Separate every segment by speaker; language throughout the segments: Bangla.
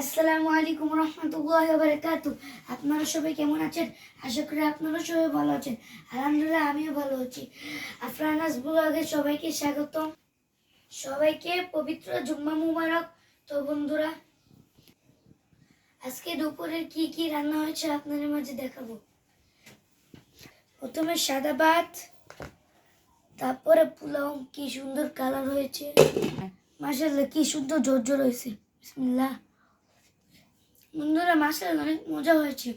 Speaker 1: আসসালামু আলাইকুম রহমতুল্লাহ বারকাতু আপনারা সবাই কেমন আছেন? আশা করি আপনারা সবাই ভালো আছেন। আলহামদুলিল্লাহ, আমিও ভালো আছি। আফরানাস ব্লগে সবাইকে স্বাগতম। সবাইকে পবিত্র জুম্মা মুবারক। তো বন্ধুরা, আজকে দুপুরের কি কি রান্না হয়েছে আপনাদের মাঝে দেখাবো। প্রথমে সাদা ভাত, তারপরে পোলাও, কি সুন্দর কালার হয়েছে। মাসাল্লাহ কি সুন্দর জর্জর হয়েছে। বিসমিল্লাহ। বন্ধুরা মাসাল্লাহ অনেক মজা হয়েছে।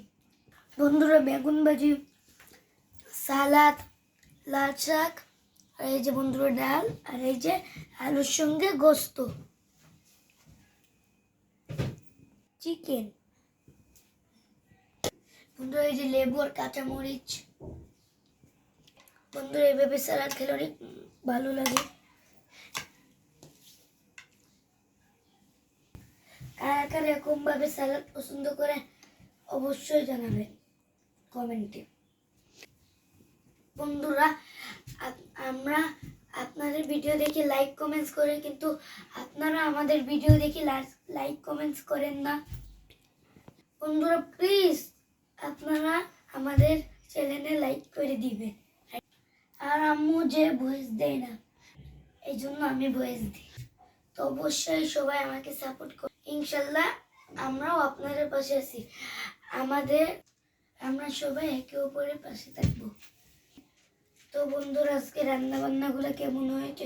Speaker 1: বন্ধুরা বেগুন ভাজি সালাদ, লাল শাক, আর এই যে বন্ধুরা ডাল, আর এই যে আলুর সঙ্গে গোস্ত। চিকেন। বন্ধুরা, এই যে লেবু আর কাঁচামরিচ। বন্ধুরা এভাবে স্যালাড খেলে অনেক ভালো লাগে। কারা কারা এরকম ভাবে স্যালাড পছন্দ করে অবশ্যই জানাবেন কমেন্টে বন্ধুরা আমরা আপনাদের ভিডিও দেখে লাইক কমেন্টস করে, কিন্তু আপনারা আমাদের ভিডিও দেখে লাইক কমেন্টস করেন না। বন্ধুরা প্লিজ আপনারা আমাদের চ্যানেলে লাইক করে দিবেন আর আম্মু যে ভয়েস দেয় না, এই জন্য আমি ভয়েস দিই। তো অবশ্যই সবাই আমাকে সাপোর্ট ইনশাল্লাহ আমরাও আপনাদের পাশে আছি। আমাদের, আমরা সবাই একে অপরের পাশে থাকব। তো বন্ধুরা, আজকে রান্না বান্নাগুলো কেমন হয়েছে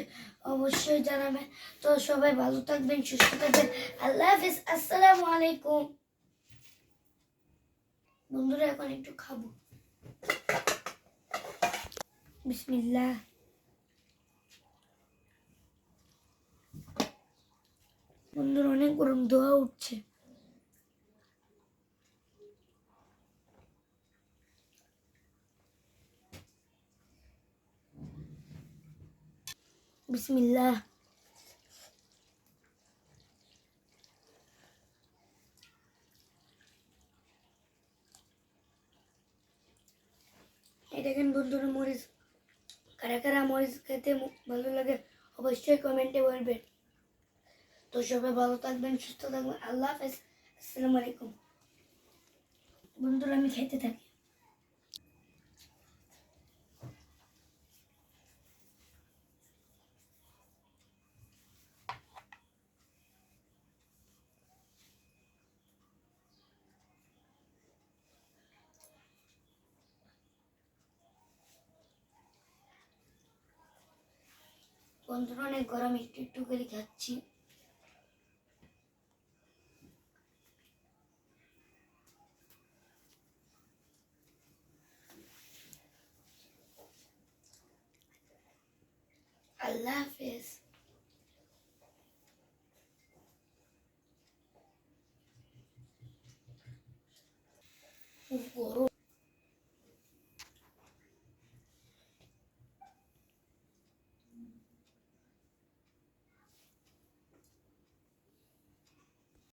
Speaker 1: অবশ্যই জানাবেন। তো সবাই ভালো থাকবেন, সুস্থ থাকবেন। আল্লাহ হাফিজ, আসসালামু আলাইকুম। বন্ধুরা, এখন একটু খাব। বিসমিল্লাহ। বন্ধুরা অনেক গরম, ধোয়া উঠছে। বিসমিল্লাহ। দেখেন বন্ধুরা মরিচ, কারা কারা মরিচ খেতে ভালো লাগে অবশ্যই কমেন্টে বলবেন। তো সবাই ভালো থাকবেন, সুস্থ থাকবেন। আল্লাহ হাফেজ। আসসালামু আলাইকুম। বন্ধুরা, আমি খেতে থাকি। বন্ধুরা, অনেক গরম, একটু একটু করে খাচ্ছি। আল্লাহ হাফেজ গরম